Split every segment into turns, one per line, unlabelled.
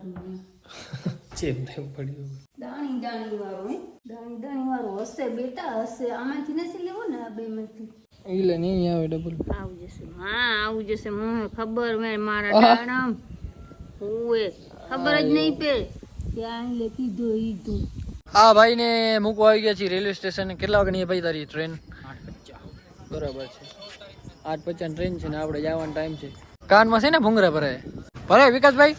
કાઢું ને.
ચેપ તેમ પડ્યું
દાણી દાણી વાળો હે? દાણી દાણી વાળો હશે બેટા હશે. આમાંથી નથી લેવો ને આ બે માંથી
એટલે નહીં આવે ડબલ
આવું જશે. હા આવું જશે. મને ખબર મેં મારા દાણમ ઓએ ખબર જ નહીં પે. ત્યાં લે કીધું ઈ તું.
આ ભાઈને મૂકવા આવી ગયા છીએ રેલવે સ્ટેશન. કેટલા વાગે ભાઈ તારી ટ્રેન બરાબર છે. આઠ પચાસ ટ્રેન છે ને આપણે જવાનો ટાઈમ છે. કાનમાં છે ને ભૂંગરા ભરાય? ભરાય વિકાસભાઈ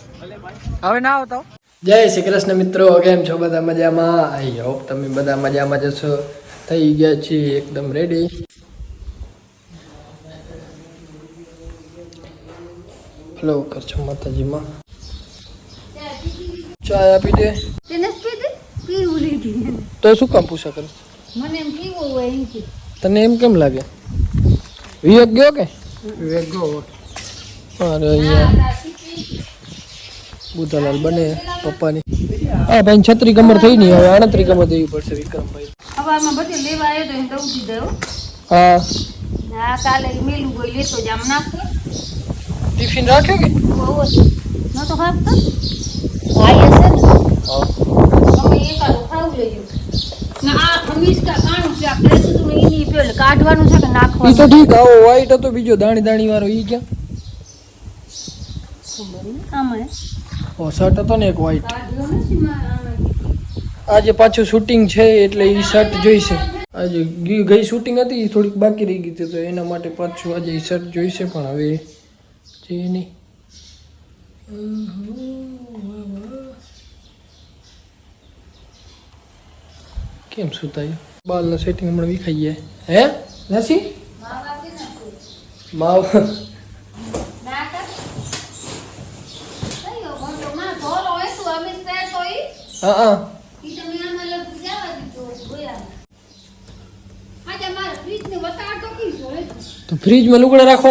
હવે ના આવતો જય શ્રી કૃષ્ણ મિત્રો કેમ છો બધા મજામાં? આઈ હોપ તમે બધા મજામાં જશો થઈ ગયા છીએ એકદમ રેડી હલો કરશો માતાજીમાં. ચાય આપી દે. તો શું કામ પૂછા કરે?
મને એમ કેવું હોય એમ કે.
તને એમ કેમ લાગે? વિવેક ગયો કે? વિવેક ગયો અરે અહીંયા બુધાલાલ બને પપ્પાની. હા ભાઈ છત્રી કમર થઈ નહીં હવે આણત્રી કમર દેવી પડશે વિક્રમભાઈ.
સવારમાં બધે લેવા આવ્યો તો એમ દઉં દીધો
હા.
આ કાલે મેલું ગઈ લેતો જામ નાખતો
ટિફિન રાખ્યો કે?
બહુ તો નતો ખાતો હશે ને
હા.
તમે એકાદું ખાવું ને આ ખમીસ કા કાણું છે આ પ્લેટ એની પેલે કાઢવાનું છે કે
ઈ તો
નાખવાનું?
ઠીક આવો વાઈટ હતો બીજો દાણી દાણી વાળો ઈ ક્યાં?
આમાં.
શર્ટ હતો ને એક વ્હાઈટ
આમાં.
આજે પાછું શૂટિંગ છે એટલે એ શર્ટ જોઈશે. આજે ગઈ ગઈ શૂટિંગ હતી એ થોડીક બાકી રહી ગઈ હતી તો એના માટે પાછું આજે એ શર્ટ જોઈશે પણ હવે છે નહીં કેમ સુતાય? બાલના સેટિંગ હમણાં વિખાઈ ગયા હે નથી. માવ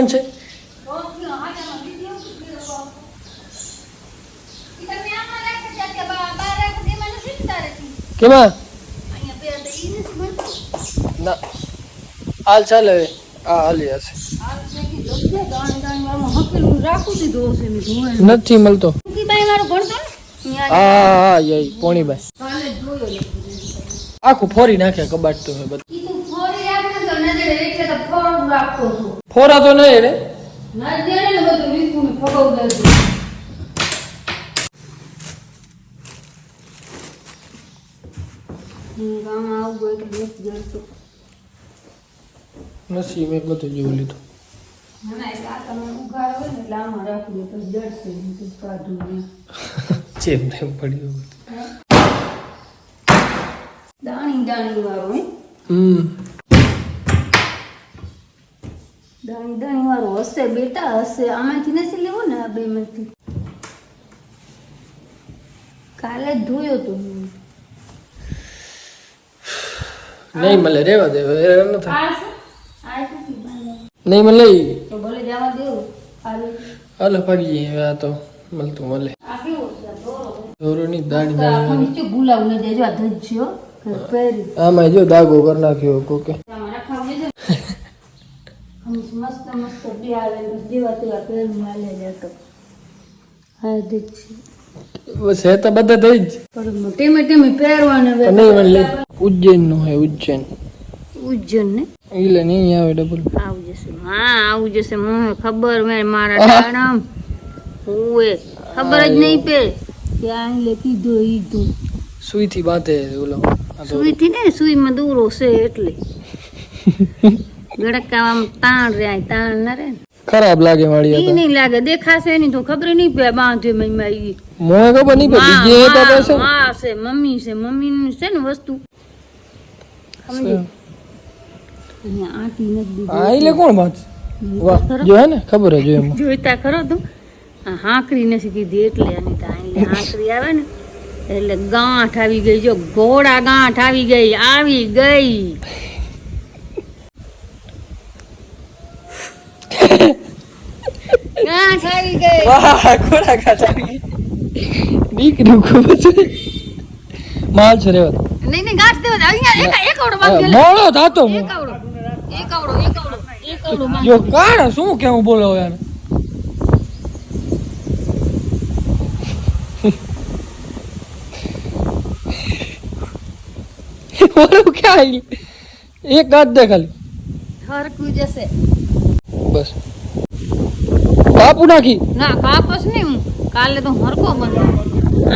છો? એમાં નથી ને તારે ઈ?
કેમાં
તો.
ના. હાલ ચાલે હવે. હા હાલી હશે.
છે.
નથી મળતો
ટૂંકીબાઈ વાળું ભણતો ને? અહીંયા
હા હા
લખી
આખું ફોરી નાખે કબાટ તો બધું. ફોરા તો નહીં રે.
બધું નથી
મેં જોઈ લીધું.
ના, ના, એટલે આ તમે ઉઘાડ ને એટલે આમાં રાખી દો તો જડશે કાઢું નહીં.
ચેપ પડ્યું
દાણી દાણી વાળો
હમ.
દાણી દાણી વાળું હશે બેટા હશે. આમાંથી નથી લેવું ને આ બે માંથી કાલે જ ધોયો તો
નહીં મળે રેવા દે હેરાન ન થાય? નહીં મળે
તો ભલે જવા દેવું.
હાલો. ભાગી આ તો મળતું મળે.
દોરો છે.
દોરો ની દાડી
તો આખો
દાડી
નીચે ગુલાબ ને દેજો આ ધજ્જો
આમાં જો દાગો કરી નાખ્યો કોકે.
મસ્ત મસ્ત
તો. બધા થઈ જ
ટેમે ટેમે પહેરવાને
નહીં ઉજ્જૈનનું હે ઉજ્જૈન.
ઉજ્જૈન ને?
એટલે નહીં આવે ડબલ
આવું જશે. હા આવું જશે. મને ખબર મેં મારા દાણમ ઓએ ખબર જ નહીં પે. ત્યાં લેતી કીધું ઈ તું
સુઈ થી બાંધે ઓલો. આ
સુઈ થી ને સુઈમાં દૂરો છે એટલે. ગડકાવામાં તાણ રહ્યા તાણ ન રહે
ખરાબ લાગે વાળી
ઈ નહીં લાગે દેખાશે નહીં તો ખબર નહીં પે બાંધે મેં માં
મોય ખબર નહીં
પે
બીજે તો
પાસે
છે
છે મમ્મી છે મમ્મી ની છે ને વસ્તુ. સમજી? અહીંયા આંટી નથી દીધી.
હા એટલે કોણ બાંધ? વાહ જો હે ને ખબર હે જો એમ.
જોઈતા ખરો તું. આ હાંકરી નથી કીધી એટલે એટલે હાંકરી આવે ને એટલે ગાંઠ આવી ગઈ જો ઘોડા ગાંઠ આવી ગઈ આવી ગઈ. ગાંઠ આવી ગઈ.
વાહ ઘોડા માલ છે
નહીં નહીં ગાંઠ દેવા અહીંયા એક
થાતો જો કાણ શું કેવું બોલો યાર ઓલું ક્યાં આવી એક ગાત દે ખાલી
હરકું જશે.
બસ. કાપુ નાખી.
ના કાપસ નહીં હું. કાલે તો હરકો બંધ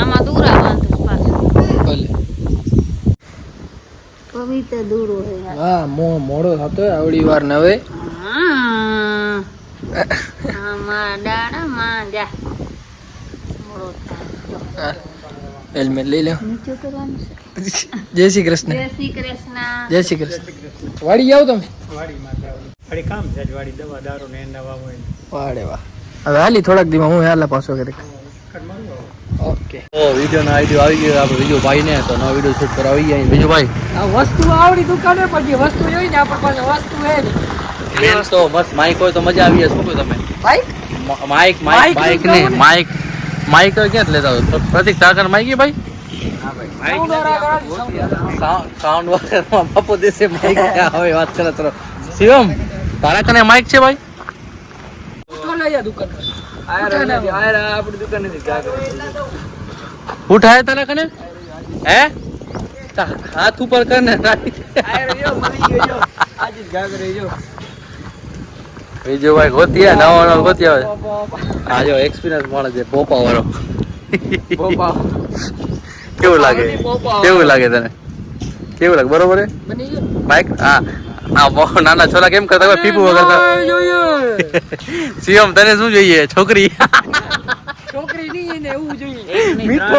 આમાં દૂરા બાંધું પાછું.
ભલે.
પવિત્ર દૂરો હે
હા મો મોડો થતો આવડી વાર નવે
હા. જા. મોડો થાય.
હેલ્મેટ લઈ લે
નીચે કરવાનું છે.
જય શ્રી કૃષ્ણ.
જય શ્રી કૃષ્ણ.
જય શ્રી કૃષ્ણ. વાડી જાવ તમે?
વાડી કામ છે વાડી દવા દારૂ ને નવા હોય
વાડે વાહ. હવે હાલી થોડાક દીમાં હું હાલા પાછો કરી ઓકે.
ઓ વિડિયો નો આઈડિયો આવી ગયો આપણે બીજો ભાઈ ને તો નવો વીડિયો શૂટ કરવા આવી ગયા બીજો ભાઈ?
આ વસ્તુ આવડી દુકાને પછી વસ્તુ જોઈ ને આપણ પાસે વસ્તુ હે
મેન તો બસ માઈક હોય તો મજા આવી જાય શું કહો તમે?
માઈક
માઈક માઇક માઇકનું
ને.
માઇક ક્યાં લેતા હોય? પ્રતિક તાકર માઇક હે ભાઈ? સાઉન્ડ વગર બાપુ દેશે માઇક. ક્યાં હવે વાત કરે તો. શિવમ તારા કને માઈક છે ભાઈ? ઉઠાય તારા કને? હે? હાથ ઉપર કર ને બીજો ભાઈ ગોતિયા નવો નવો ગોતિયા આવે આ જો એક્સપિરિયન્સ મળે છે પોપા વાળો કેવું લાગે? કેવું લાગે તને? કેવું લાગે? બરોબર
છે?
બાઈક? હા આ નાના છોરા કેમ કરતા હોય? પીપુ વગર સીએમ તને શું જોઈએ? છોકરી?
છોકરી નહીં એવું જોઈએ.
મીઠો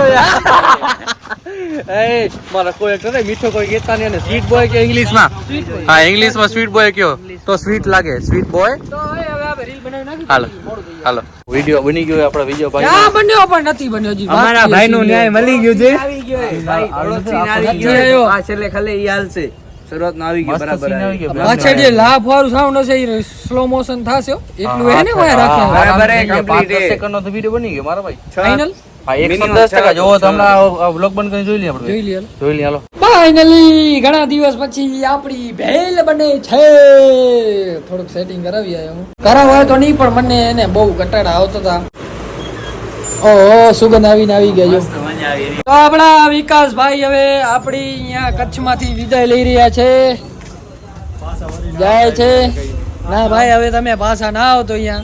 એ મારા કોઈ એક મીઠો કોઈ કહેતા નહીં અને સ્વીટ બોય કે ઇંગ્લિશમાં હા ઇંગ્લિશમાં સ્વીટ બોય કયો? તો સ્વીટ લાગે. સ્વીટ બોય
તો હવે હવે આપણે રીલ બનાવી નાખી
હાલો. હાલો. વિડિયો બની ગયો આપણો વિડિયો ભાઈ.
ક્યાં બન્યો પણ નથી બન્યો જી
અમારા ભાઈ નું ન્યાય મળી ગયો છે.
નથી આવ્યો.
છેલ્લે ખાલી ઈ હાલશે શરૂઆત નો આવી ગયો બરાબર
પાછળ જે લાભ વાળું સાઉન્ડ હશે એ સ્લો મોશન થશે એટલું એને વાય રાખ્યા
બરાબર હે.
સેકન્ડ નો વિડિયો બની ગયો મારા ભાઈ.
ફાઇનલ
હા એકસો
Minimum
દસ ટકા.
છ-
જોવો તો
છ-
હમણાં બ્લોગ બંધ કરીને જોઈ લઈએ આપણે.
જોઈ લ્યો.
જોઈ લઈએ હાલો.
ફાઇનલી ઘણા દિવસ પછી આપણી ભેલ બને છે. થોડુંક સેટિંગ કરાવી આયો હું. કરાવાય તો નહીં પણ મને એને બહુ કટાડા આવતો હતા. ઓહો સુગંધ આવીને આવી ગયો તો આપણા વિકાસભાઈ હવે આપણી અહીંયા કચ્છમાંથી વિદાય લઈ રહ્યા છે. જાય છે. ના ભાઈ હવે તમે પાછા ના આવતો તો અહીંયા.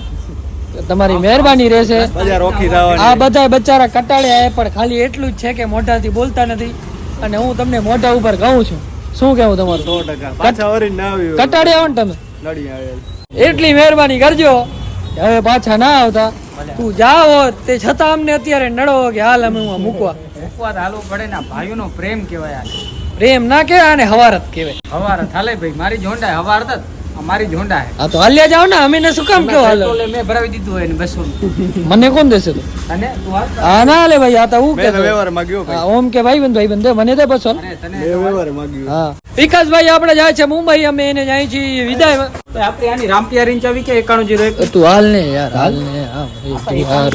તમારી મહેરબાની રહેશે. આ બધા બચારા કટાળ્યા એ પણ ખાલી એટલું જ છે કે મોઢાથી બોલતા નથી. અને હું તમને મોઢા ઉપર કહું છું. શું કેવું તમારું?
સો ટકા. કટાળ્યા ના
તમે. એટલી મહેરબાની કરજો. હવે પાછા ના આવતા. તું જાઓ તે છતાં અમને અત્યારે નડો કે હાલ અમે હું મૂકવા.
ઉપવાદ હાલવું પડે ને ભાઈઓનો પ્રેમ કહેવાય
પ્રેમ ના કહેવાય અને હવારત કહેવાય.
હવારત હાલે ભાઈ મારી જોંડા હવારત હવાર તત અમારી જોંડા હે.
આ તો હાલ્યા જાઓ ને અમે ને શું કામ કયો હાલ?
મેં ભરાવી દીધું હોય ને બસો
મને કોણ દેશે તો?
અને તું હાલ
હા ના લે ભાઈ આ તો હું કે
માગ્યો
ભાઈ. ઓમ કે ભાઈ બંધ ભાઈ બંધ મને દે બસો
અરે તને વ્યવહાર માગ્યો.
હા. વિકાસભાઈ આપણે જાય છે મુંબઈ અમે એને જાય છીએ વિદાય
આપણે આની રામપિયા રીંચ આવી કે એકાણું જીરો એક
તું હાલ ને યાર હાલ ને હા ભાઈ, હાલ.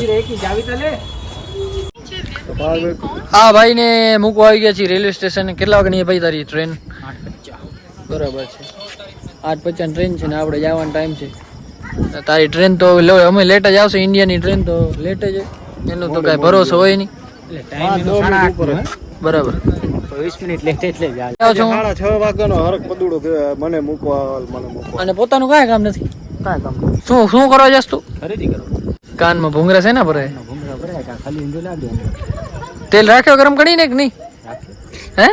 હા ને મૂકવા આવી ગયા છીએ રેલવે સ્ટેશન. કેટલા વાગે ની ભાઈ તારી ટ્રેન બરાબર છે. આઠ પચાસ ટ્રેન છે ને આપણે જવાનો ટાઈમ છે. તારી ટ્રેન તો લો અમે લેટ જ આવશે ઇન્ડિયાની ટ્રેન તો લેટ જ. એનો તો કઈ ભરોસો હોય નહીં. બરાબર.
તો વીસ મિનિટ લેટ એટલે જ આવે.
જાઓ છો?
સાડા છ વાગ્યાનો હરક પદુડો કહેવાય મને મૂકવા આવેલ, મને મૂકવા.
અને પોતાનું કાંઈ કામ નથી? શું શું કરવા જશ તું? કાનમાં ભૂંગરા છે ને ભરે? તેલ રાખ્યો ગરમ કરીને કે નહીં? હે?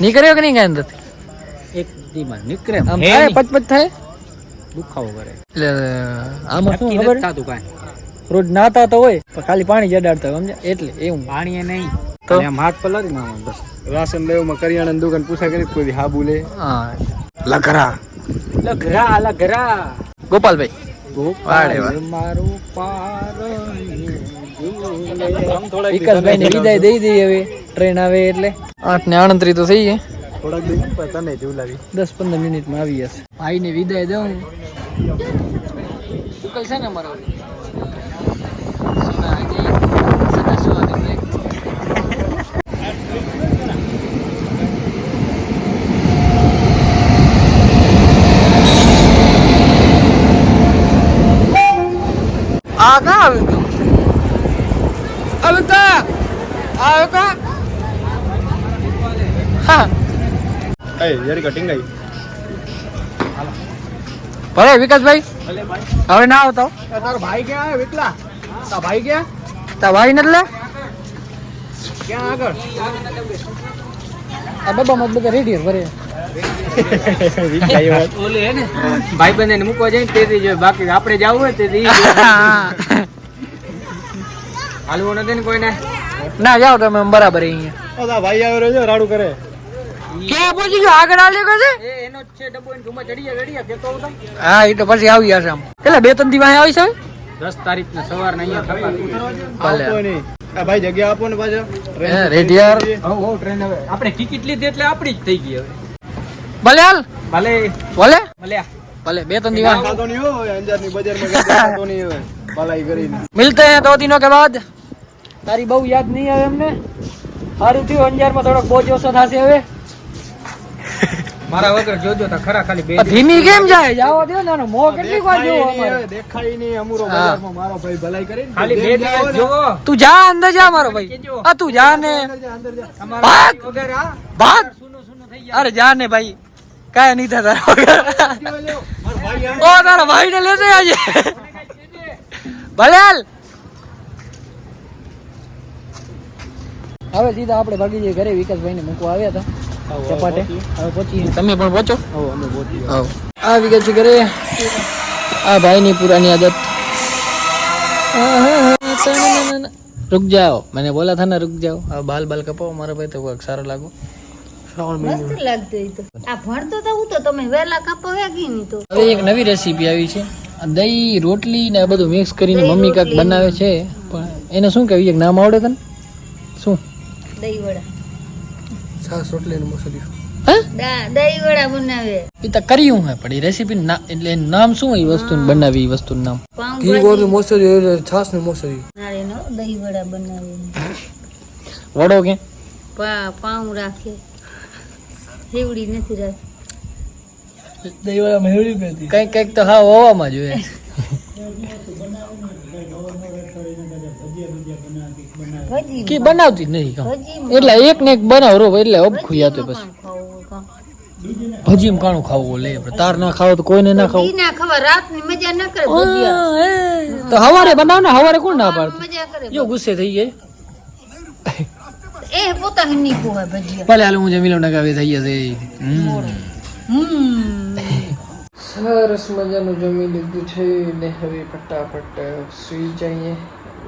નહીં કર્યો કે નહીં કાંઈ અંદર
એક દીમાં નીકળે
આમ થાય પચપચ થાય?
દુખાવો કરે.
એટલે આમાં શું ખબર?
થાતું કાંઈ.
રોજ નાતા તો હોય પણ ખાલી પાણી જડાડતા હોય સમજ્યા? એટલે એવું.
પાણી એ નહીં.
તો?
એમ હાથ પલાળી નાખવાનો બસ.
રાશન લેવામાં કરિયાણાની દુકાન પૂછા કરી કોઈ હાબુ લે
હા.
લખરા
લઘરા લઘરા.
ગોપાલભાઈ.
મારું પાર
વિકાસભાઈ ને વિદાય દઈ દઈએ હવે. ટ્રેન આવે એટલે. આઠ ને આણત્રી તો થઈ જાય
થોડાક દી પણ તને લાવી
દસ પંદર મિનિટમાં આવી જશે. ભાઈ ને વિદાય દઉં. ઉકલ છે ને અમારો. આ ક્યાં આવી ગયું અલતા આવ્યો કા? હા.
એ જરી કટિંગ આઈ
ભલે વિકાસભાઈ. હવે ના આવતો
તારો ભાઈ ક્યાં આવ્યો વિકલા? તા ભાઈ ક્યાં?
તા ભાઈ ને એટલે
ક્યાં આગળ?
આ ડબ્બામાં જ બધા રેડી ભરે
ને? ભાઈ બંધ મૂકવા જાય તેથી જો બાકી આપણે જવું હોય તેથી હાલવું નથી ને કોઈને?
ના જાઓ તમે બરાબર અહીંયા.
ભાઈ આવ્યો રાડું કરે.
આવી ત્રણ દિવસ આવી છે
તારીખ ને સવાર ને અહીંયા
આ ભાઈ જગ્યા આપો ને પાછો.
આપણે ટિકિટ લીધી એટલે આપણી થઈ ગઈ હવે.
ભલે હાલ.
ભલે.
ભલે?
ભલે.
ભલે બે ત્રણ દિવસ.
ખાતો નહીં અંજારની બજાર ભલાઈ કરીને.
મિલતે દો દિનો કે બાદ? તારી બહુ યાદ નહીં આવે અમને સારું થયું અંજારમાં થોડોક બોજ ઓછો થશે હવે.
મારા વગર જોજો તો ખરા ખાલી બે
ધીમી કેમ જાય? જાવો દે નાનો મો કેટલી વાર જોવો
દેખાય નહીં
અમારે
દેખાય નહીં અમુરો બજારમાં મારો ભાઈ ભલાઈ કરીને
ખાલી બે દિવસ જોવો.
તું જા અંદર જા મારો ભાઈ. આ તું જા ને.
અંદર જા,
ભાગ!
વગર આ
ભાગ!
સુનું સુનું થઈ
અરે જા ને ભાઈ. કાય નહીં થતા. ઓ તારા ભાઈ ને લેજે આજે. ભલે હાલ હવે સીધા આપણે ભાગી જઈએ ઘરે વિકાસભાઈ ને મૂકવા આવ્યા હતા. ચપાટે? તમે પણ પહોંચો?
હો
આવી. ગયા છે ઘરે. આ ભાઈની પુરાની આદત. રૂક જાઓ. મને બોલા
થા ને રૂક જાઓ. આ બાલ બાલ કપાવો મારા ભાઈ તો કોઈક સારો
લાગો. એક નવી રેસીપી આવી છે. દહીં રોટલી ને બધું મિક્સ કરીને મમ્મી કાંક બનાવે છે. પણ એને શું કહેવું નામ આવડે તને? શું?
દહીં વડા
છાશ રોટલી ને
દહીં વડા બનાવે.
એ તો કર્યું હે પણ એ રેસીપી ના એટલે નામ શું એ બનાવી એ વસ્તુનું નામ?
પાઉં
મોસરી છાશ ને મોસરી.
દહીં વડા બનાવી
વડો કે?
પા પાઉં રાખે. હેવડી નથી રાખી.
કંઈક કંઈક તો હા હોવામાં જોઈએ કે બનાવતી નહીં કાં. એટલે એક ને એક બનાવ રો એટલે અબખું યાતો પછી. ભજીમ કાણું ખાવું લે તાર ના ખાવ તો કોઈને ના ખાવ.
ના ખાવા રાતની મજા ના કરે ભજીયા.
તો હવારે બનાવ ને હવારે કોણ ના પાડતું?
મજા
જો ગુસ્સે થઈ ગઈ
એ પોતાની કો હે ભજીયા.
ભલે હાલ હું જમી લઉં નગાવી થઈ જશે.
હમ.
સરસ મજાનું જમી લીધું છે ને હવે ફટાફટ સુઈ જઈએ.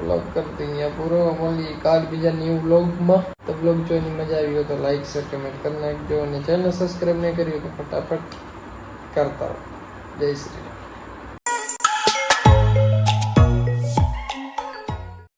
બ્લોગ કરતી અહીંયા પૂરો મળી કાલ બીજા ન્યૂ બ્લોગમાં તો બ્લોગ જોઈને મજા આવી હોય તો લાઈક શેર કમેન્ટ કરી નાખજો અને ચેનલ સબસ્ક્રાઈબ નહીં કરી તો ફટાફટ કરતા. જય શ્રી